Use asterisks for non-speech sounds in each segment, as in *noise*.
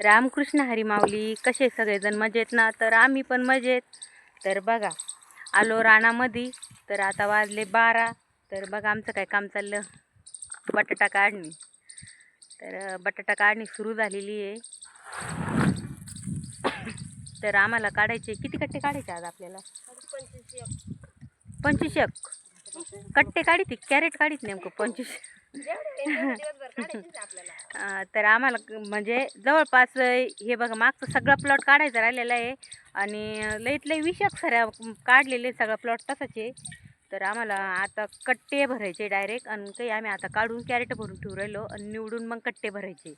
रामकृष्ण हरी माऊली कसे सगळेजण मजेत ना? तर आम्ही पण मजेत. तर बघा आलो रानामध्ये तर आता वाजले बारा. तर बघा आमचं काय काम चाललं? बटाटा काढणे. तर बटाटा काढणी सुरू झालेली आहे. तर आम्हाला काढायचे किती कट्टे काढायचे आज आपल्याला? पंचवीस एक. कट्टे काढीत कॅरेट काढीत नेमकं पंचवीस. तर आम्हाला म्हणजे जवळपास हे बघा मागचं सगळा प्लॉट काढायचा राहिलेला आहे. आणि लईत लई विषयक सऱ्या काढलेले सगळा प्लॉट तसाच. आहे तर आम्हाला आता कट्टे भरायचे डायरेक्ट आणि काही आम्ही आता काढून कॅरेट भरून ठेवू राहिलो आणि निवडून मग कट्टे भरायचे.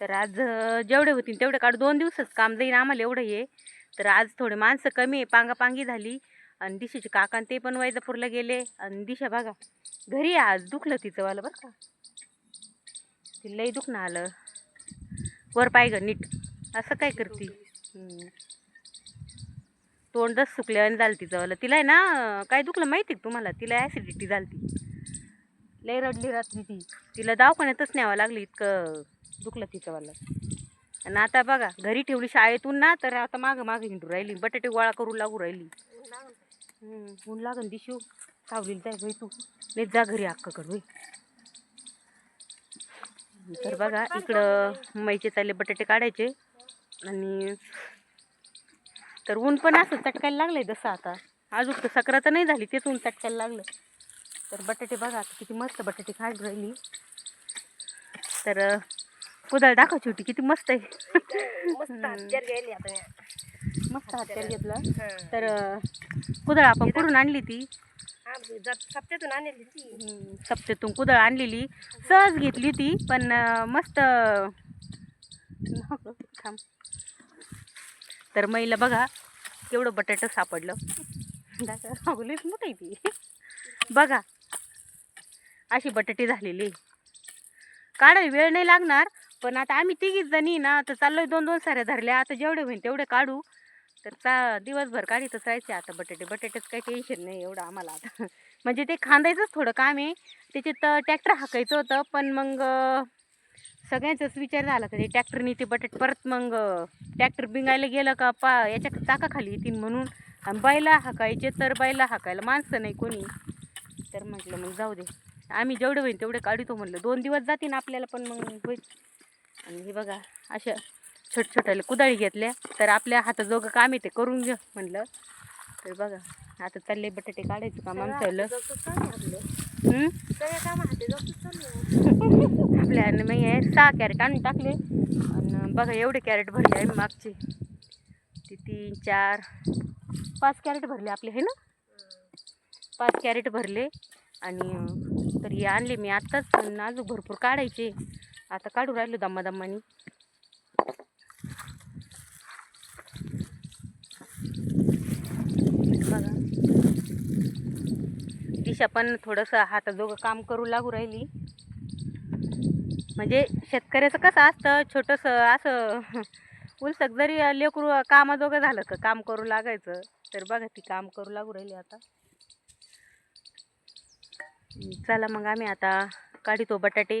तर आज जेवढे होतील तेवढे काढू. दोन दिवसच काम जाईल आम्हाला एवढं हे. तर आज थोडे माणसं कमी आहे पांगापांगी झाली. आणि दिशेचे काका ते पण वैजापूरला गेले. आणि दिशा बघा घरी आहे आज दुखलं तिचं वालं बरं का. ती लई दुखणं आलं. वर पाय ग नीट. असं काय करती? हम्म. तोंडच सुकले आणि झालं तिचं वालं. तिला आहे ना काय दुखलं माहिती का तुम्हाला? तिला ॲसिडिटी झाली लई रडली रात्री ती. तिला दवाखान्यातच न्यावं लागलं इतकं दुखलं तिचं वालं. आणि आता बघा घरी ठेवली शाळेतून ना तर आता मागं मागं हिंडू राहिली. बटाटे गोळा करू लागू राहिली. ऊन लागन दिशू हो. सावलीला जाय बाई तू. नाही जा घरी अक्का कर होय. तर बघा इकडं मैचे चालले बटाटे काढायचे. आणि तर ऊन पण असं चटकायला लागलंय जसं आता. अजून तर सकरा तर नाही झाली तेच ऊन चटकायला लागलं. तर बटाटे बघा आता किती मस्त बटाटे खायला राहिली. तर कुदाळ दाखवायची होती किती मस्त आहे. मस्त हत्यार गेली आता मस्त हात्यार घेतला. तर कुदळ आपण कुठून आणली ती? सप्त्यातून आणली ती. सप्त्यातून कुदळ आणलेली. सहज घेतली ती पण मस्त थांब. तर मैला बघा केवढं बटाटं सापडलं. अगोलीच मोठं ती. बघा अशी बटाटी झालेली काढायला वेळ नाही लागणार. पण आता आम्ही तिघीच जणी ना तर चाललोय दोन दोन साऱ्या धरल्या. आता जेवढे होईल तेवढे काढू. तर चा दिवसभर काढीतच राहायचे आता. बटाटे बटाट्याचं काही टेन्शन नाही एवढं आम्हाला आता. *laughs* म्हणजे ते खांदायचंच थोडं काम आहे. त्याच्यात ट्रॅक्टर हाकायचं होतं. पण मग सगळ्यांचाच विचार झाला का ते ट्रॅक्टरनी ते बटाट परत मग ट्रॅक्टर बिंगायला गेलं का पा याच्या चाकाखाली येतील म्हणून. आणि बैला हाकायचे तर बैला हाकायला माणसं नाही कोणी. तर म्हटलं मग जाऊ दे. आम्ही जेवढे होईल तेवढे काढतो म्हणलं. दोन दिवस जातील आपल्याला पण मग होईल. आणि हे बघा अशा छोट छोट्याला कुदाळी घेतल्या. तर आपल्या हाताजोगं काम आहे ते करून घ्या म्हणलं. तर बघा आता चालले बटाटे काढायचं काम आमचं आलं? सगळ्या काम हाते जास्त चालू आपल्या मग हे सहा कॅरेट आणून टाकले. आणि बघा एवढे कॅरेट भरले आहे मागचे. ते तीन चार पाच कॅरेट भरले आपले हे ना? पाच कॅरेट भरले. आणि तरी तर हे आणले मी. आत्ताच नाजूक भरपूर काढायचे. आता काढू राहिलो दम्मा दम्मानी बघा. दिशा पण थोडंसं हाताजोगं काम करू लागू राहिली. म्हणजे शेतकऱ्याचं कसं असतं छोटंसं असं *laughs* उलसक जरी लेकरू कामाजोगं झालं का काम करू लागायचं. तर बघा ती काम करू लागू राहिली आता. चला मग आम्ही आता काढितो बटाटे.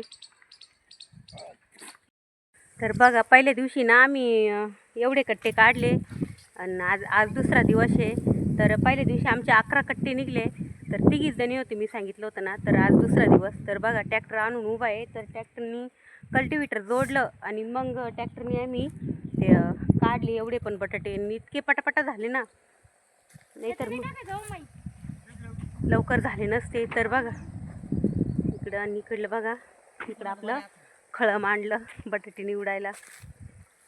तर बघा पहिल्या दिवशी ना आम्ही एवढे कट्टे काढले आणि आज आज दुसरा दिवस आहे. तर पहिल्या दिवशी आमचे अकरा कट्टे निघले. तर तिघीच जणी होती मी सांगितलं होतं ना. तर आज दुसरा दिवस. तर बघा ट्रॅक्टर आणून उभा आहे. तर ट्रॅक्टरनी कल्टिवेटर जोडलं आणि मग ट्रॅक्टरने आम्ही ते काढले. एवढे पण बटाटे इतके पटापटा झाले ना. नाही तर मग लवकर झाले नसते तर बघा. इकडं आणि इकडलं बघा. इकडं आपलं खळं मांडलं बटाटे निवडायला.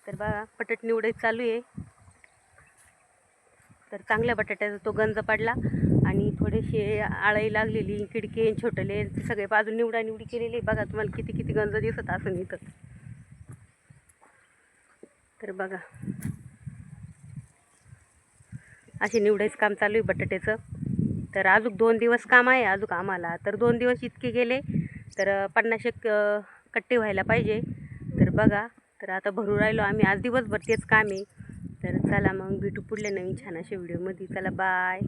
तर बघा बटाटे निवडायचं चालू आहे. तर चांगल्या बटाट्याचा तो गंज पडला आणि थोडेसे आळई लागलेली किडके छोटले सगळे बाजू निवडा निवडी केलेली आहे. बघा तुम्हाला किती किती गंज दिसत असं इथं. तर बघा. असे निवडायचं काम चालू आहे बटाट्याचं. तर अजून दोन दिवस काम आहे अजून आम्हाला. तर दोन दिवस इतके गेले तर पन्नास एक कट्टे व्हायला पाहिजे. तर बघा तर आता भरू राहिलो आम्ही. आज दिवसभर तेच काम आहे. तर चला मग भेटू पुढल्या नवीन छान अशा व्हिडिओमध्ये चला बाय